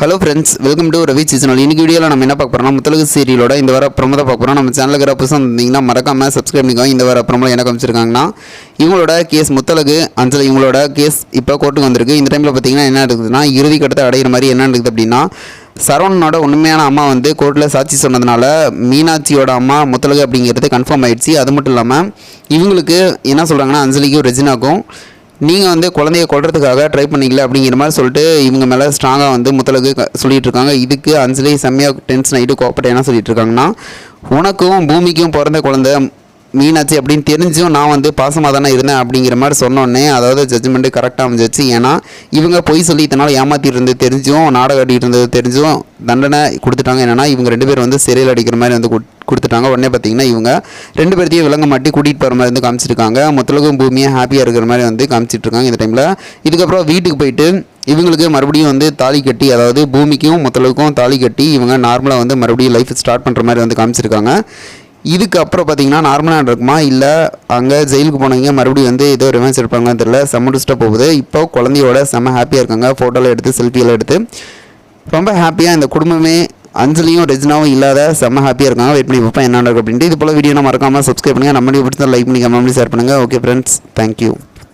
Hello friends welcome to Ravi seasonal இன்னைக்கு வீடியோவில் நம்ம என்ன பார்க்க போகிறோம் முத்தலகு சீரியலோட இந்த வார பிரமதை பார்க்க போகிறோம் நம்ம சேனலுக்கு இருக்கிற புதுசாக இருந்தீங்கன்னா மறக்காமல் சப்ஸ்கிரைப் பண்ணிக்கோங்க. இந்த வர பிரமலை என்ன காமிச்சிருக்காங்கன்னா இவங்களோட கேஸ் முத்தலகு அஞ்சலி இவங்களோட கேஸ் இப்போ கோர்ட்டுக்கு வந்திருக்கு. இந்த டைமில் பார்த்தீங்கன்னா என்ன இருக்குதுன்னா இறுதி கட்டத்தை அடையிற மாதிரி என்ன இருக்குது அப்படின்னா சரவணனோட உண்மையான அம்மா வந்து கோர்ட்டில் சாட்சி சொன்னதுனால மீனாட்சியோட அம்மா முத்தலகு அப்படிங்கிறது கன்ஃபார்ம் ஆயிடுச்சு. அது மட்டும் இல்லாமல் இவங்களுக்கு என்ன சொல்கிறாங்கன்னா அஞ்சலிக்கும் ரெஜினாக்கும் நீங்கள் வந்து குழந்தைய கொள்றதுக்காக ட்ரை பண்ணிக்கல அப்படிங்கிற மாதிரி சொல்லிட்டு இவங்க மேலே ஸ்ட்ராங்காக வந்து முத்தலகு சொல்லிகிட்டு இருக்காங்க இதுக்கு அஞ்சலி செம்மையாக டென்ஷன் ஆகிட்டு கோப்பட்ட என்ன சொல்லிட்டு இருக்காங்கன்னா உனக்கும் பூமிக்கும் பிறந்த குழந்தை மீனாட்சி அப்படின்னு தெரிஞ்சும் நான் வந்து பாசமாக தானே இருந்தேன் அப்படிங்கிற மாதிரி சொன்னோன்னே அதாவது ஜட்ஜ்மெண்ட்டு கரெக்டாக அமைஞ்சிச்சு. ஏன்னா இவங்க பொய் சொல்லி இத்தனால ஏமாற்றிட்டு இருந்தது தெரிஞ்சும் நாடகம் ஆடிட்டு இருந்தது தெரிஞ்சும் தண்டனை கொடுத்துட்டாங்க. என்னென்னா இவங்க ரெண்டு பேர் வந்து சிறையில் அடிக்கிற மாதிரி வந்து கொடுத்துட்டாங்க. உடனே பார்த்தீங்கன்னா இவங்க ரெண்டு பேர்த்தையும் விலங்க மாட்டி கூட்டிகிட்டு போகிற மாதிரி வந்து காமிச்சிருக்காங்க. முத்தலகம் பூமியை ஹாப்பியாக இருக்கிற மாதிரி வந்து காமிச்சிட்டு இருக்காங்க இந்த டைமில் இதுக்கப்புறம் வீட்டுக்கு போயிட்டு இவங்களுக்கு மறுபடியும் வந்து தாலி கட்டி அதாவது பூமிக்கும் முத்தலகுக்கும் தாலி கட்டி இவங்க நார்மலாக வந்து மறுபடியும் லைஃப் ஸ்டார்ட் பண்ணுற மாதிரி வந்து காமிச்சிருக்காங்க. இதுக்கு அப்புறம் பார்த்தீங்கன்னா நார்மலாக இருக்குமா இல்லை அங்கே ஜெயிலுக்கு போனவங்க மறுபடியும் வந்து ஏதோ ரிவென்ஸ் எடுப்பாங்கன்னு தெரியல. செம்ம டிஸ்டாக போகுது. இப்போ குழந்தையோட செம்ம ஹாப்பியாக இருக்காங்க. ஃபோட்டோலாம் எடுத்து செல்ஃபியெல்லாம் எடுத்து. ரொம்ப ஹாப்பியாக இந்த குடும்பமே அஞ்சலியும் ரெஜினாவும் இல்லாத செம்ம ஹாப்பியாக இருக்காங்க. வெயிட் பண்ணி பார்ப்பேன் என்ன நடக்கும் அப்படின்ட்டு இது போல் வீடியோ மறக்காமல் சப்ஸ்கிரைப் பண்ணுங்கள் நம்ம பிடிச்சா லைக் பண்ணி கமெண்ட் ஷேர் பண்ணுங்கள் ஓகே ஃப்ரெண்ட்ஸ் தேங்க்யூ